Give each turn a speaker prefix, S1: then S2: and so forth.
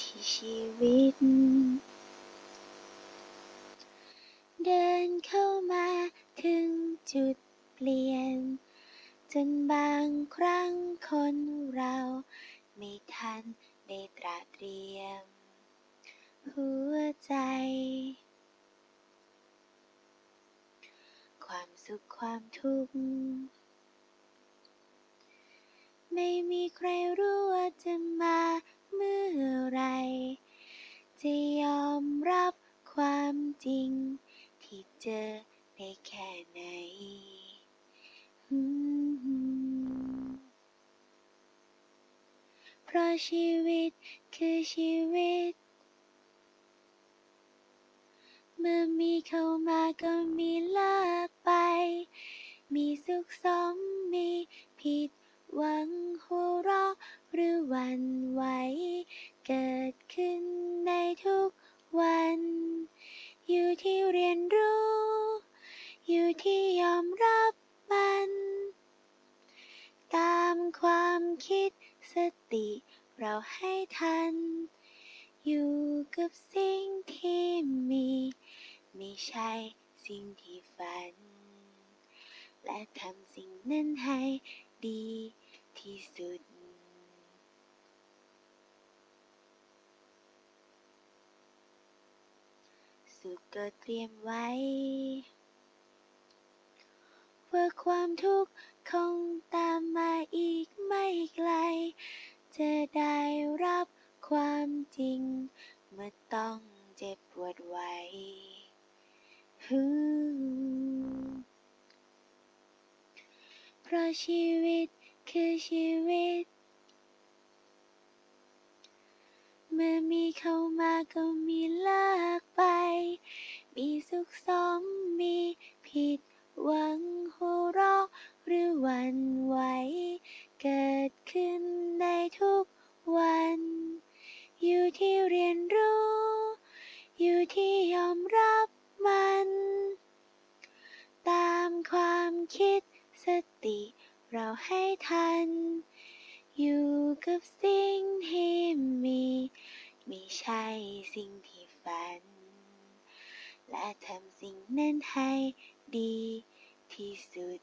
S1: ที่ชีวิต เดินเข้ามาถึงจุดเปลี่ยน จนบางครั้งคนเราไม่ทันได้ตระเตรียม หัวใจ ความสุขความทุกข์ไม่มีใครรู้ว่าจะมา อไร จะยอมรับความจริง ที่เจอได้แค่ไหนเพราะชีวิตคือชีวิต เมื่อมีเข้ามาก็มีเลิกไป มีสุขสมมีผิดหวังหัวเราะหรือวัน ที่เรียนรู้ อยู่ที่ยอมรับมัน ตามความคิดสติเราให้ทัน อยู่กับสิ่งที่มี ไม่ใช่สิ่งที่ฝัน และทำสิ่งนั้นให้ดีที่สุด สุขก็เตรียมไว้ ว่าความทุกข์คงตามมาอีกไม่ไกล จะได้รับความจริงเมื่อต้องเจ็บปวดไว้ฮเพราะชีวิตคือชีวิต เมื่อมีเข้ามาก็มีเลิก ปมีสุขสมมีผิดหวังหัวเราะหรือวันไหว เกิดขึ้นในทุกวัน อยู่ที่เรียนรู้ อยู่ที่ยอมรับมัน ตามความคิดสติเราให้ทัน อยู่กับสิ่งที่มี ไม่ใช่สิ่งที่ฝัน และทำสิ่งนั้นให้ดีที่สุด